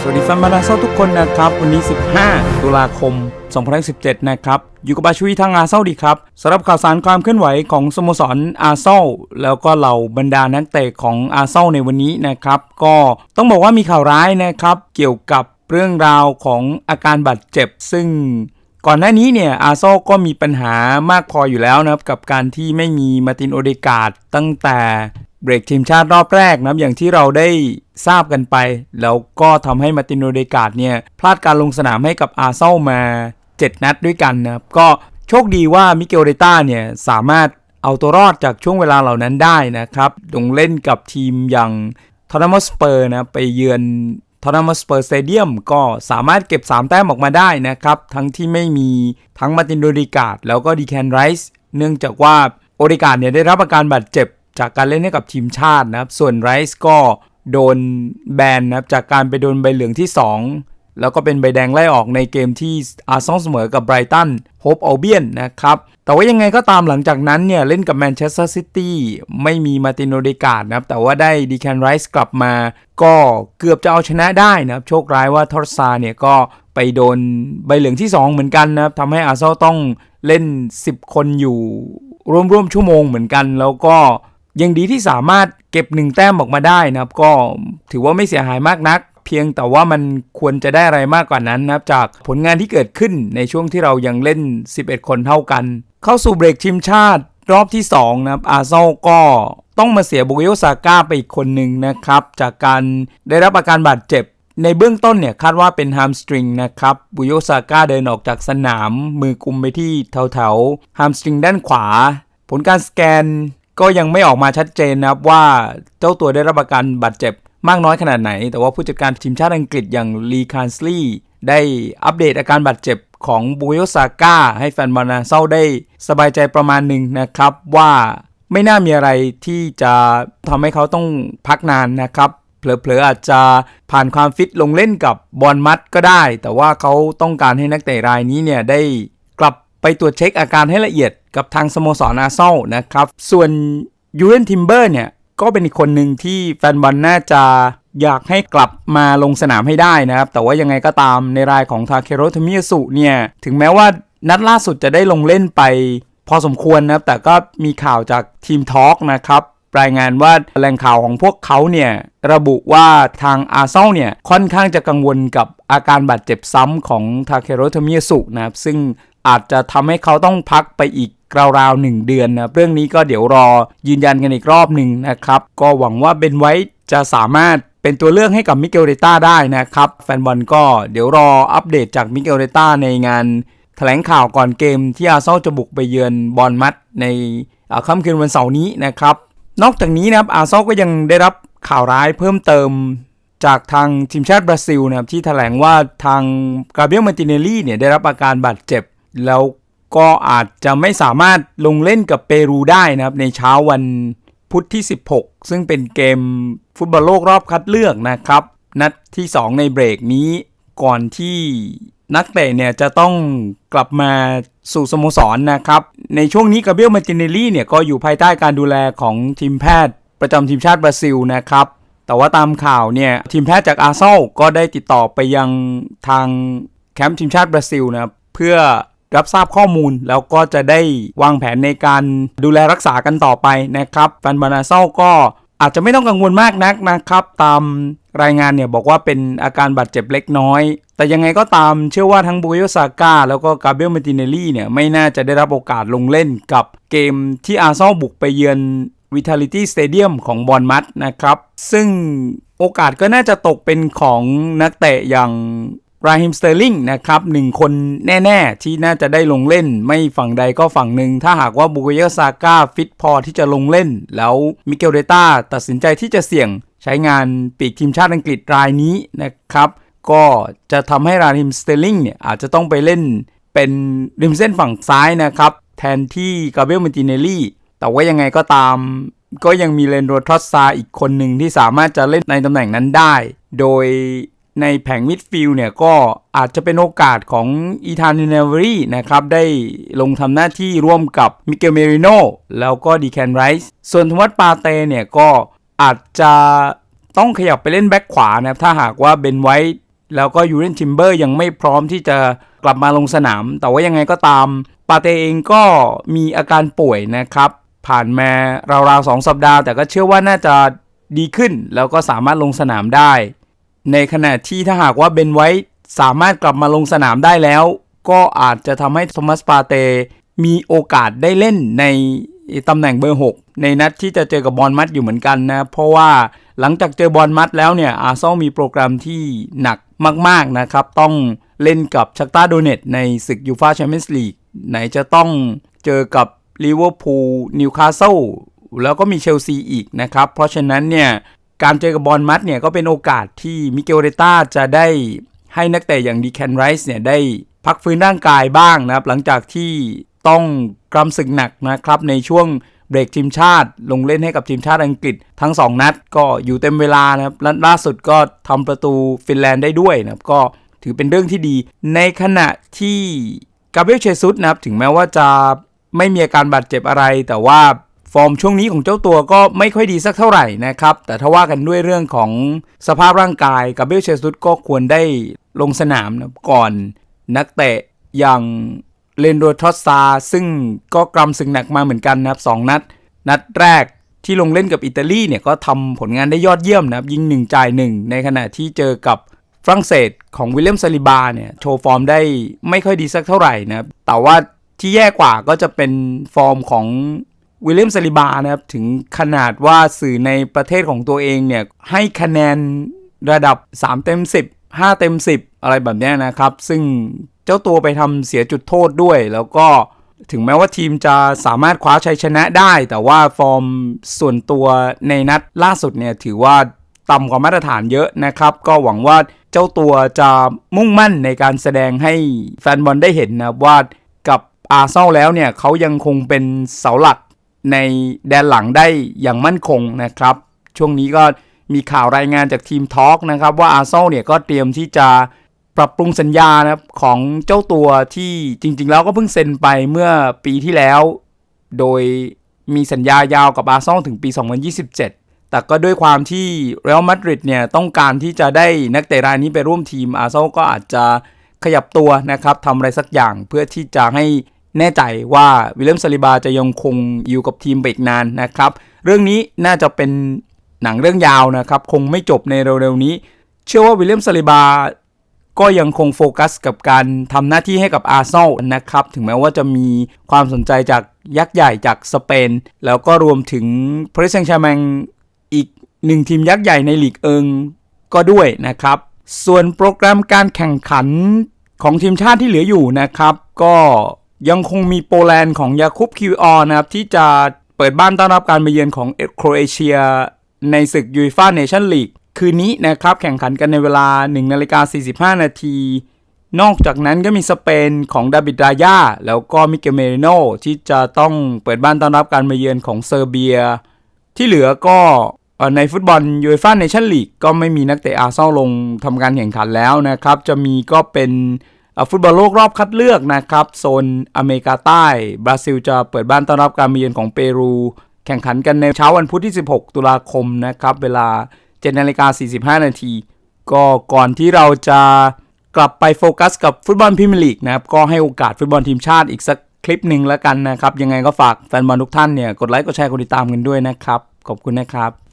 สวัสดีแฟนบอลอาเซนอลทุกคนนะครับ วันนี้ 15 ตุลาคม 2017 นะครับ อยู่กับบาชุยทางอาเซนอลดีครับสำหรับข่าวสารความเคลื่อนไหวของสโมสรอาเซนอลแล้วก็เหล่าบรรดานักเตะของอาเซนอลในวันนี้นะครับ ก็ต้องบอกว่ามีข่าวร้ายนะครับ เกี่ยวกับเรื่องราวของอาการบาดเจ็บ ซึ่ง ก่อนหน้านี้เนี่ยอาร์เซนอก็มีปัญหามากพออยู่แล้วนะครับ กับการที่ไม่มีมาตินโอเดกาดตั้งแต่เบรกทีมชาติรอบแรกนะอย่างที่เราได้ทราบกันไป แล้วก็ทำให้มาตินโอเดกาดเนี่ยพลาดการลงสนามให้กับอาเซนอลมา 7 นัดด้วยกันนะครับ ก็โชคดีว่ามิเกลเดต้าเนี่ยสามารถเอาตัวรอดจากช่วงเวลาเหล่านั้นได้นะครับ ลงเล่นกับทีมอย่างทอร์นามสเปอร์นะไปเยือน ทอร์นามสเปอร์สเตเดียมก็สามารถเก็บ 3 แต้มออกมาได้นะครับ ทั้งที่ไม่มีทั้งมาตินโอเดกาดแล้วก็ดีแคนไรส์เนื่องจากว่าโอเดกาดเนี่ยได้รับอาการบาดเจ็บจากการเล่นให้กับทีมชาตินะครับ ส่วนไรส์ก็โดนแบนนะครับจากการไปโดนใบเหลืองที่ 2 แล้วก็เป็นใบแดงไล่ออกในเกมที่อาร์ซอลเสมอกับไบรตันโฮปเอัลเบียนนะครับ แต่ว่ายังไงก็ตามหลังจากนั้นเนี่ย เล่นกับแมนเชสเตอร์ซิตี้ไม่มีมาตินโอเดกาดนะครับ แต่ว่าได้ดีแคนไรส์กลับมา ก็เกือบจะเอาชนะได้นะครับ โชคร้ายว่าทอร์ซาเนี่ยก็ไปโดนใบเหลืองที่ 2 เหมือนกันนะครับทำให้อาร์เซนอลต้องเล่น 10 คนอยู่ร่วมๆชั่วโมงเหมือนกัน แล้วก็ยังดีที่สามารถเก็บหนึ่งแต้มออกมาได้นะครับ ก็ถือว่าไม่เสียหายมากนัก เพียงแต่ว่ามันควรจะได้อะไรมากกว่านั้นนะครับจากผลงานที่เกิดขึ้นในช่วงที่เรายังเล่น 11 คนเท่ากัน เข้าสู่เบรกทีมชาติรอบที่ 2 นะครับ อาร์เซนอลก็ต้องมาเสียบุกโยซาก้าไปอีกคนหนึ่งนะครับ จากการได้รับอาการบาดเจ็บ ในเบื้องต้นเนี่ยคาดว่าเป็นฮามสตริงนะครับบุโยซาก้าเดินออกจากสนาม มือกุมไปที่แถวๆฮามสตริงด้านขวา ผลการสแกนก็ยังไม่ออกมาชัดเจนนะครับว่าเจ้าตัวได้รับอาการบาดเจ็บมากน้อยขนาดไหน แต่ว่าผู้จัดการทีมชาติอังกฤษอย่างลีคานสลีย์ ได้อัปเดตอาการบาดเจ็บของบุโยซาก้าให้แฟนบอลนาเซาได้สบายใจประมาณหนึ่งนะครับ ว่าไม่น่ามีอะไรที่จะทำให้เขาต้องพักนานนะครับเผลอๆอาจจะผ่านความฟิตลงเล่นกับบอลมัดก็ได้ แต่ว่าเขาต้องการให้นักเตะรายนี้เนี่ยได้กลับไปตรวจเช็คอาการให้ละเอียดกับทางสโมสรอาเซนอลนะครับ ส่วนยูเรนทิมเบอร์เนี่ย ก็เป็นอีกคนหนึ่งที่แฟนบอลน่าจะ อยากให้กลับมาลงสนามให้ได้นะครับ แต่ว่ายังไงก็ตามในรายของทาเคโรทมิยสุเนี่ย ถึงแม้ว่านัดล่าสุดจะได้ลงเล่นไป พอสมควรนะครับ แต่ก็มีข่าวจากทีมทอล์กนะครับรายงานว่าแหล่งข่าวของพวกเขาเนี่ย ระบุว่าทางอาร์เซนอลเนี่ย ค่อนข้างจะกังวลกับอาการบาดเจ็บซ้ำของทาเคโรทมิยสุนะครับ ซึ่ง อาจจะทำให้เขาต้องพักไปอีกราวๆหนึ่งเดือนนะเรื่องนี้ก็เดี๋ยวรอยืนยันกันอีกรอบหนึ่งนะครับ ก็หวังว่าเบนไว้จะสามารถเป็นตัวเลือกให้กับมิเกลเรต้าได้นะครับ แฟนบอลก็เดี๋ยวรออัปเดตจากมิเกลเรต้าในงานแถลงข่าวก่อนเกมที่อาร์เซนอลจะบุกไปเยือนบอลมัดในค่ำคืนวันเสาร์นี้นะครับ นอกจากนี้นะครับอาร์เซนอลก็ยังได้รับข่าวร้ายเพิ่มเติมจากทางทีมชาติบราซิลนะครับที่แถลงว่าทางกาเบรียลมาติเนลลี่เนี่ยได้รับอาการบาดเจ็บ แล้วก็อาจจะไม่สามารถลงเล่นกับเปรูได้นะครับ ในเช้าวันพุธที่ 16 ซึ่งเป็นเกมฟุตบอลโลกรอบคัดเลือกนะครับ นัดที่ 2 ในเบรกนี้ก่อนที่นักเตะเนี่ยจะต้องกลับมาสู่สโมสรนะครับ ในช่วงนี้กาเบรียลมาร์ติเนลลี่เนี่ยก็อยู่ภายใต้การดูแลของทีมแพทย์ประจำทีมชาติบราซิลนะครับแต่ว่าตามข่าวเนี่ยทีมแพทย์จากอาร์เซนอลก็ได้ติดต่อไปยังทางแคมป์ทีมชาติบราซิลนะครับเพื่อ รับทราบข้อมูลแล้วก็จะได้วางแผนในการดูแลรักษากันต่อไปนะครับแฟนบอลอาร์เซลก็อาจจะไม่ต้องกังวลมากนักนะครับ ตามรายงานเนี่ยบอกว่าเป็นอาการบาดเจ็บเล็กน้อย แต่ยังไงก็ตามเชื่อว่าทั้งบุโยซาก้าแล้วก็กาเบรียลมาติเนลลี่เนี่ยไม่น่าจะได้รับโอกาสลงเล่นกับเกมที่อาร์เซนอลบุกไปเยือน Vitality Stadium ของบอลมัดนะครับ ซึ่งโอกาสก็น่าจะตกเป็นของนักเตะอย่าง ราฮิมสเตอร์ลิงนะครับหนึ่งคนแน่ๆ ที่น่าจะได้ลงเล่น ไม่ฝั่งใดก็ฝั่งหนึ่ง ถ้าหากว่าบุกเยซาก้าฟิตพอที่จะลงเล่น แล้วมิเกลเดต้าตัดสินใจที่จะเสี่ยงใช้งานปีกทีมชาติอังกฤษรายนี้นะครับ ก็จะทำให้ราฮิมสเตอร์ลิงเนี่ยอาจจะต้องไปเล่นเป็นริมเส้นฝั่งซ้ายนะครับ แทนที่กาเบรียลมาร์ติเนลลี่แต่ว่ายังไงก็ตามก็ยังมีเลนโรทรอสซาอีกคนหนึ่งที่สามารถจะเล่นในตำแหน่งนั้นได้ โดย ในแผงมิดฟิลด์เนี่ยก็อาจจะเป็นโอกาสของอีธานเนเวอรี่นะครับ ได้ลงทำหน้าที่ร่วมกับมิเกลเมริโนแล้วก็ดีแคนไรส์ส่วนธวัฒน์ปาเต้เนี่ยก็อาจจะต้องขยับไปเล่นแบ็คขวานะครับ ถ้าหากว่าเบนไว้แล้วก็ยูเรนชิมเบอร์ยังไม่พร้อมที่จะกลับมาลงสนาม แต่ว่ายังไงก็ตาม ปาเตเองก็มีอาการป่วยนะครับ ผ่านมาราวๆสองสัปดาห์ แต่ก็เชื่อว่าน่าจะดีขึ้น แล้วก็สามารถลงสนามได้ ในขณะที่ถ้าหากว่าเบนไว้สามารถกลับมาลงสนามได้แล้ว ก็อาจจะทำให้โทมัสปาเต มีโอกาสได้เล่นในตำแหน่งเบอร์ 6 ในนัดที่จะเจอกับบอลมัดอยู่เหมือนกันนะ เพราะว่าหลังจากเจอบอลมัดแล้วเนี่ยอาร์ซอลมีโปรแกรมที่หนักมาก ๆ นะครับ ต้องเล่นกับชักตาโดเนตในศึกยูฟาแชมเปี้ยนส์ลีกไหนจะต้องเจอกับลิเวอร์พูลนิวคาสเซิลแล้วก็มีเชลซีอีกนะครับ เพราะฉะนั้นเนี่ย การเจอกับบอลมัดเนี่ยก็เป็นโอกาสที่มิเกลเรต้าจะได้ให้นักเตะอย่างดีแคนไรส์เนี่ยได้พักฟื้นร่างกายบ้างนะครับ หลังจากที่ต้องกรำศึกหนักนะครับ ในช่วงเบรกทีมชาติ ลงเล่นให้กับทีมชาติอังกฤษทั้ง 2 นัดก็อยู่เต็มเวลานะครับละล่าสุดก็ทำประตูฟินแลนด์ได้ด้วยนะครับก็ถือเป็นเรื่องที่ดี ในขณะที่กาเบรียลเชซุสนะครับถึงแม้ว่าจะไม่มีอาการบาดเจ็บอะไร แต่ว่า ฟอร์มช่วงนี้ของเจ้าตัวก็ไม่ค่อยดีสักเท่าไหร่นะครับ แต่ถ้าว่ากันด้วยเรื่องของสภาพร่างกายกาเบลเชซุสก็ควรได้ลงสนามนะก่อนนักเตะอย่างเลนโดทอสซา ซึ่งก็กรำศึกหนักมาเหมือนกันนะครับสองนัด นัดแรกที่ลงเล่นกับอิตาลีเนี่ยก็ทำผลงานได้ยอดเยี่ยมนะครับยิงหนึ่งจ่ายหนึ่งในขณะที่เจอกับฝรั่งเศสของวิลเลียมซาลิบาเนี่ยโชว์ฟอร์มได้ไม่ค่อยดีสักเท่าไหร่นะครับแต่ว่าที่แย่กว่าก็จะเป็นฟอร์มของ วิลเลียมซาลิบานะครับถึงขนาดว่าสื่อในประเทศของตัวเองเนี่ยให้คะแนนระดับ 3 เต็ม 10 5 เต็ม 10 อะไรแบบนี้นะครับ ซึ่งเจ้าตัวไปทำเสียจุดโทษด้วย แล้วก็ถึงแม้ว่าทีมจะสามารถคว้าชัยชนะได้ แต่ว่าฟอร์มส่วนตัวในนัดล่าสุดเนี่ยถือว่าต่ำกว่ามาตรฐานเยอะนะครับ ก็หวังว่าเจ้าตัวจะมุ่งมั่นในการแสดงให้แฟนบอลได้เห็นนะว่ากับอาร์เซนอลแล้วเนี่ยเขายังคงเป็นเสาหลัก ในแดนหลังได้อย่างมั่นคงนะครับ ช่วงนี้ก็มีข่าวรายงานจากทีมทอล์กนะครับ ว่าอาร์เซนอลเนี่ยก็เตรียมที่จะปรับปรุงสัญญานะครับของเจ้าตัวที่จริง ๆ แล้วก็เพิ่งเซ็นไปเมื่อปีที่แล้ว โดยมีสัญญายาวกับอาร์เซนอลถึงปี 2027 แต่ก็ด้วยความที่เรอัลมาดริดเนี่ยต้องการที่จะได้นักเตะรายนี้ไปร่วมทีมอาร์เซนอลก็อาจจะขยับตัวนะครับทำอะไรสักอย่างเพื่อที่จะให้ แน่ใจว่าวิลเลียมซาลิบาจะยังคงอยู่กับทีมไปอีกนานนะครับ เรื่องนี้น่าจะเป็นหนังเรื่องยาวนะครับ คงไม่จบในเร็วๆนี้ เชื่อว่าวิลเลียมซาลิบาก็ยังคงโฟกัสกับการทำหน้าที่ให้กับอาร์เซนอลนะครับ ถึงแม้ว่าจะมีความสนใจจากยักษ์ใหญ่จากสเปน แล้วก็รวมถึงพริสเซงชาแมงอีกหนึ่งทีมยักษ์ใหญ่ในลีกเอิงก็ด้วยนะครับ ส่วนโปรแกรมการแข่งขันของทีมชาติที่เหลืออยู่นะครับ ก็ ยังคงมีโปแลนด์ของยาคุปคิวออนะครับ ที่จะเปิดบ้านต้อนรับการมาเยือนของโครเอเชีย ในศึกยูฟ่าเนชั่นลีกคืนนี้นะครับแข่งขันกันในเวลา 1 นาฬิกา 45 นาที นอกจากนั้นก็มีสเปนของดาบิดรายาแล้วก็มิเกเมริโนที่จะต้องเปิดบ้านต้อนรับการมาเยือนของเซอร์เบีย ที่เหลือก็ในฟุตบอลยูฟ่าเนชั่นลีกก็ไม่มีนักเตะอาร์เซนอลลงทำการแข่งขันแล้วนะครับ จะมีก็เป็น ฟุตบอลโลกรอบคัดเลือกนะครับโซนอเมริกาใต้บราซิลจะเปิดบ้านต้อนรับการมาเยือนของเปรู แข่งขันกันในเช้าวันพุธที่ 16 ตุลาคมนะครับเวลา7นาฬิกา45 นาที ก็ก่อนที่เราจะกลับไปโฟกัสกับฟุตบอลพรีเมียร์ลีกนะครับก็ให้โอกาสฟุตบอลทีมชาติอีกสักคลิปหนึ่งแล้วกันนะครับ ยังไงก็ฝากแฟนบอลทุกท่านเนี่ยกดไลค์กดแชร์กดติดตามกันด้วยนะครับ ขอบคุณนะครับ